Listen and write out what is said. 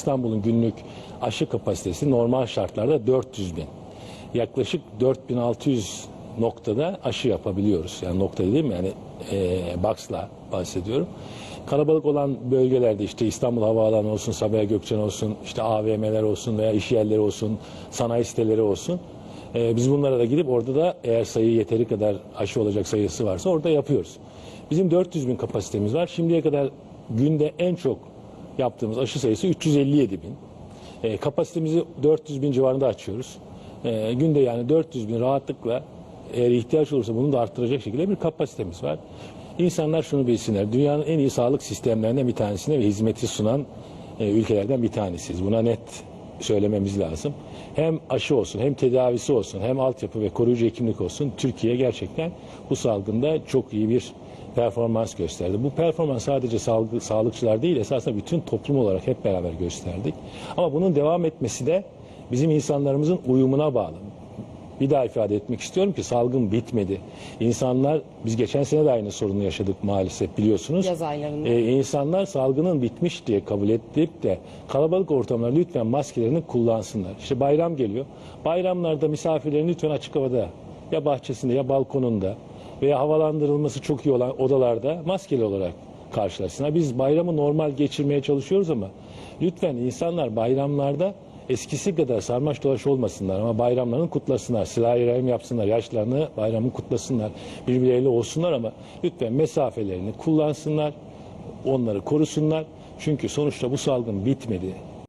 İstanbul'un günlük aşı kapasitesi normal şartlarda 400 bin. Yaklaşık 4600 noktada aşı yapabiliyoruz. Yani nokta değil mi? Yani e, box'la bahsediyorum. Kalabalık olan bölgelerde işte İstanbul Havaalanı olsun, Sabiha Gökçen olsun, işte AVM'ler olsun veya iş yerleri olsun, sanayi siteleri olsun. E, biz bunlara da gidip orada da eğer sayı yeteri kadar aşı olacak sayısı varsa orada yapıyoruz. Bizim 400 bin kapasitemiz var. Şimdiye kadar günde en çok yaptığımız aşı sayısı 357 bin. E, kapasitemizi 400 bin civarında açıyoruz. E, günde yani 400 bin rahatlıkla eğer ihtiyaç olursa bunu da arttıracak şekilde bir kapasitemiz var. İnsanlar şunu bilsinler. Dünyanın en iyi sağlık sistemlerinden bir tanesine ve hizmeti sunan e, ülkelerden bir tanesiyiz. Buna net söylememiz lazım. Hem aşı olsun, hem tedavisi olsun, hem altyapı ve koruyucu hekimlik olsun. Türkiye gerçekten bu salgında çok iyi bir performans gösterdi. Bu performans sadece sağlık, sağlıkçılar değil, esasında bütün toplum olarak hep beraber gösterdik. Ama bunun devam etmesi de bizim insanlarımızın uyumuna bağlı. Bir daha ifade etmek istiyorum ki salgın bitmedi. İnsanlar, biz geçen sene de aynı sorunu yaşadık maalesef biliyorsunuz. Yaz aylarında. Ee, insanlar salgının bitmiş diye kabul edip de kalabalık ortamlarda lütfen maskelerini kullansınlar. İşte bayram geliyor. Bayramlarda misafirlerin lütfen açık havada ya bahçesinde ya balkonunda veya havalandırılması çok iyi olan odalarda maskeli olarak karşılasınlar. Biz bayramı normal geçirmeye çalışıyoruz ama lütfen insanlar bayramlarda eskisi kadar sarmaş dolaş olmasınlar ama bayramlarını kutlasınlar. Silah-ı rahim yapsınlar, yaşlarını bayramı kutlasınlar. Birbirleriyle olsunlar ama lütfen mesafelerini kullansınlar, onları korusunlar. Çünkü sonuçta bu salgın bitmedi.